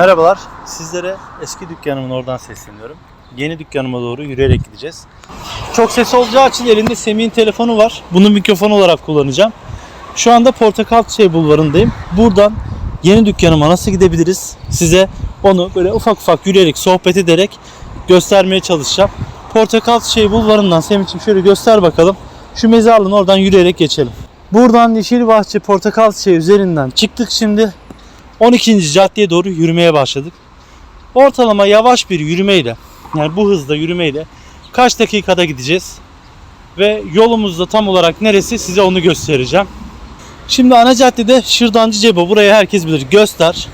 Merhabalar. Sizlere eski dükkanımın oradan sesleniyorum. Yeni dükkanıma doğru yürüyerek gideceğiz. Çok ses olacağı için elinde Semih'in telefonu var. Bunu mikrofon olarak kullanacağım. Şu anda Portakal Çiçeği Bulvarı'ndayım. Buradan yeni dükkanıma nasıl gidebiliriz? Size onu böyle ufak ufak yürüyerek, sohbet ederek göstermeye çalışacağım. Portakal Çiçeği Bulvarı'ndan Semih'ciğim şöyle göster bakalım. Şu mezarlığın oradan yürüyerek geçelim. Buradan Yeşilbahçe Portakal Çiçeği üzerinden çıktık şimdi. 12. caddeye doğru yürümeye başladık. Ortalama yavaş bir yürümeyle yani bu hızda yürümeyle kaç dakikada gideceğiz? Ve yolumuzda tam olarak neresi size onu göstereceğim. Şimdi ana caddede Şırdancı Cebo. Burayı herkes bilir. Göster.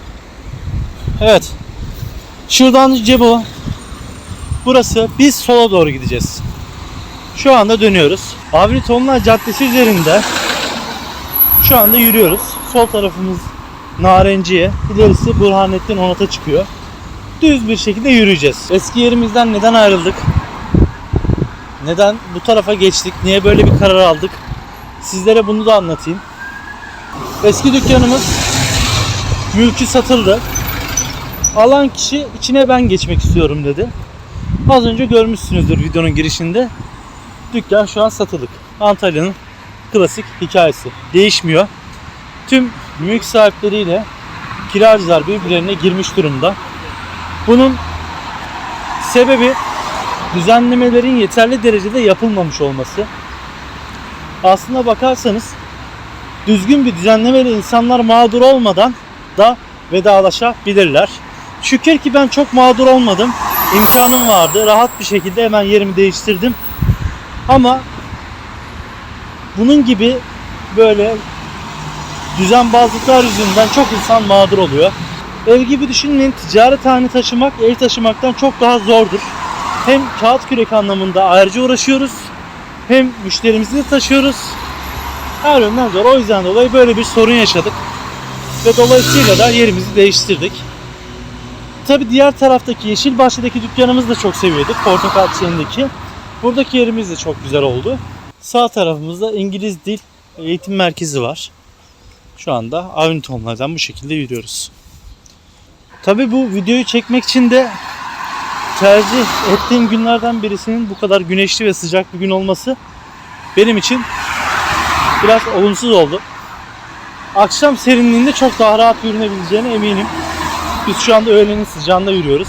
Evet. Şırdancı Cebo. Burası. Biz sola doğru gideceğiz. Şu anda dönüyoruz. Avni Tonlar Caddesi üzerinde şu anda yürüyoruz. Sol tarafımız Narenciye, ilerisi Burhanettin Onat'a çıkıyor. Düz bir şekilde yürüyeceğiz. Eski yerimizden neden ayrıldık? Neden bu tarafa geçtik? Niye böyle bir karar aldık? Sizlere bunu da anlatayım. Eski dükkanımız mülkü satıldı. Alan kişi içine ben geçmek istiyorum dedi. Az önce görmüşsünüzdür videonun girişinde. Dükkan şu an satılık. Antalya'nın klasik hikayesi. Değişmiyor. Tüm mülk sahipleriyle kiracılar birbirlerine girmiş durumda. Bunun sebebi düzenlemelerin yeterli derecede yapılmamış olması. Aslına bakarsanız düzgün bir düzenlemeyle insanlar mağdur olmadan da vedalaşabilirler. Şükür ki ben çok mağdur olmadım. İmkanım vardı. Rahat bir şekilde hemen yerimi değiştirdim. Ama bunun gibi böyle düzenbazlıklar yüzünden çok insan mağdur oluyor. Ev gibi düşünmeyin ticarethane taşımak ev taşımaktan çok daha zordur. Hem kağıt kürek anlamında ayrıca uğraşıyoruz hem müşterimizi de taşıyoruz. Her yönden zor. O yüzden dolayı böyle bir sorun yaşadık. Ve dolayısıyla da yerimizi değiştirdik. Tabi diğer taraftaki Yeşilbahçe'deki dükkanımızı da çok seviyorduk. Portakal Çiçeği'ndeki. Buradaki yerimiz de çok güzel oldu. Sağ tarafımızda İngiliz Dil Eğitim Merkezi var. Şu anda Avnitonlardan bu şekilde yürüyoruz. Tabi bu videoyu çekmek için de tercih ettiğim günlerden birisinin bu kadar güneşli ve sıcak bir gün olması benim için biraz olumsuz oldu. Akşam serinliğinde çok daha rahat yürünebileceğine eminim. Biz şu anda öğlenin sıcağında yürüyoruz.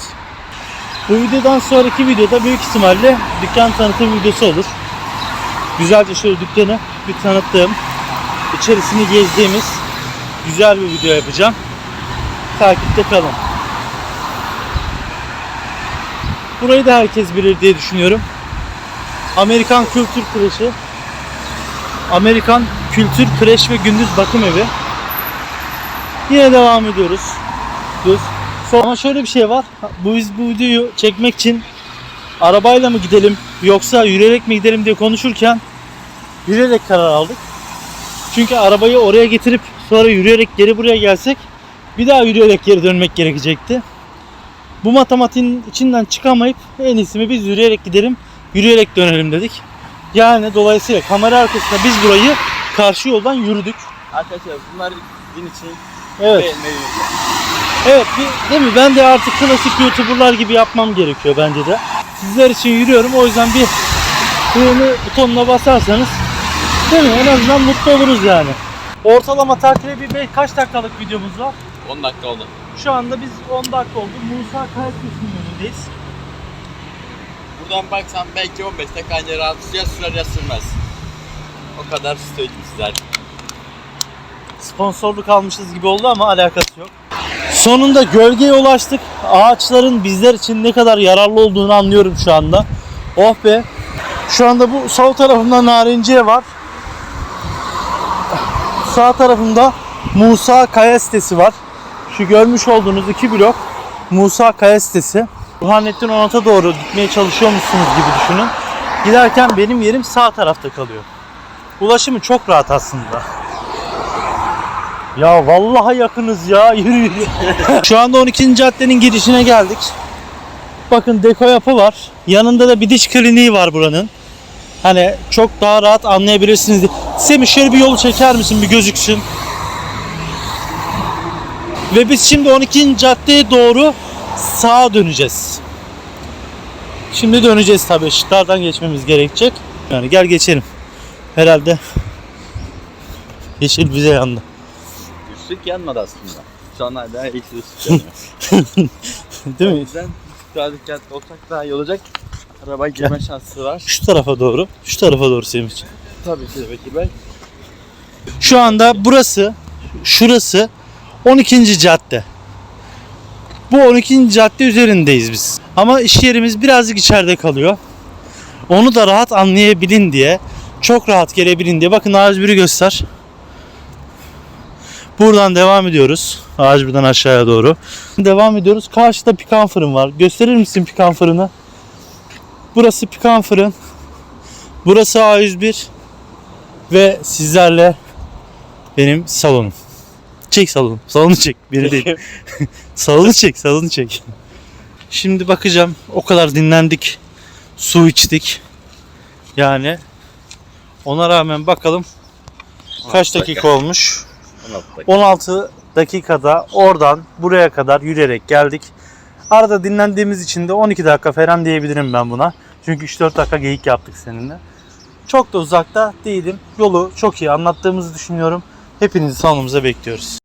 Bu videodan sonraki videoda büyük ihtimalle dükkan tanıtım videosu olur. Güzelce şöyle dükkanı bir tanıttığım, içerisini gezdiğimiz güzel bir video yapacağım. Takipte kalın. Burayı da herkes bilir diye düşünüyorum. Amerikan Kültür Kreşi. Amerikan Kültür Kreş ve Gündüz Bakım Evi. Yine devam ediyoruz. Düz. Ama şöyle bir şey var. Bu biz bu videoyu çekmek için arabayla mı gidelim yoksa yürüyerek mi gidelim diye konuşurken yürüyerek karar aldık. Çünkü arabayı oraya getirip sonra yürüyerek geri buraya gelsek bir daha yürüyerek geri dönmek gerekecekti. Bu matematiğin içinden çıkamayıp en iyisi mi biz yürüyerek gidelim, yürüyerek dönelim dedik. Yani dolayısıyla kamera arkasında biz burayı karşı yoldan yürüdük. Arkadaşlar bunlar din için Evet. Evet bir- değil mi? Ben de artık klasik YouTuber'lar gibi yapmam gerekiyor bence de. Sizler için yürüyorum. O yüzden bir beğeni butonuna basarsanız değil mi? En azından mutlu oluruz yani. Ortalama takribi bir beş- kaç dakikalık videomuz var? 10 dakika oldu. Şu anda biz 10 dakika oldu. Musa Kayıtlı'nın önündeyiz. Buradan baksan belki 15 dakika anca rahat ya sürer ya sürmez. O kadar söyleyeyim sizler. Sponsorluk almışız gibi oldu ama alakası yok. Sonunda gölgeye ulaştık. Ağaçların bizler için ne kadar yararlı olduğunu anlıyorum şu anda. Oh be. Şu anda bu sol tarafımda narenciye var. Sağ tarafımda Musa Kaya sitesi var. Şu görmüş olduğunuz iki blok Musa Kaya sitesi. Burhanettin Onat'a doğru gitmeye çalışıyormuşsunuz gibi düşünün. Giderken benim yerim sağ tarafta kalıyor. Ulaşımı çok rahat aslında. Ya vallahi yakınız ya. Yürü yürü. Şu anda 12. caddenin girişine geldik. Bakın deko yapı var. Yanında da bir diş kliniği var buranın. Hani çok daha rahat anlayabilirsiniz. diye. Semih şöyle bir yolu çeker misin bir gözüksün. Ve biz şimdi 12. caddeye doğru sağa döneceğiz. Şimdi döneceğiz tabii. Işıklardan geçmemiz gerekecek. Yani gel geçelim. Herhalde yeşil bize yandı. Işık yanmadı aslında. Şu an hala eksi ışık yanıyor. Değil o mi? yüzden daha dikkatli olsak daha iyi olacak. Araba girme şansı var. Şu tarafa doğru. Şu tarafa doğru Semih. Tabii ki Bekir Bey. Şu anda burası, şurası 12. cadde. Bu 12. cadde üzerindeyiz biz. Ama iş yerimiz birazcık içeride kalıyor. Onu da rahat anlayabilin diye, çok rahat gelebilin diye. Bakın ağaç biri göster. Buradan devam ediyoruz. Ağaç aşağıya doğru. Devam ediyoruz. Karşıda pikan fırın var. Gösterir misin pikan fırını? Burası pikan fırın. Burası A101. Ve sizlerle benim salonum. Çek salonu. Salonu çek. Biri değil. salonu çek. Salonu çek. Şimdi bakacağım. O kadar dinlendik. Su içtik. Yani ona rağmen bakalım kaç dakika olmuş. 16 dakika. 16 dakikada oradan buraya kadar yürüyerek geldik. Arada dinlendiğimiz için de 12 dakika falan diyebilirim ben buna. Çünkü 3-4 dakika geyik yaptık seninle. Çok da uzakta değilim. Yolu çok iyi anlattığımızı düşünüyorum. Hepinizi salonumuza bekliyoruz.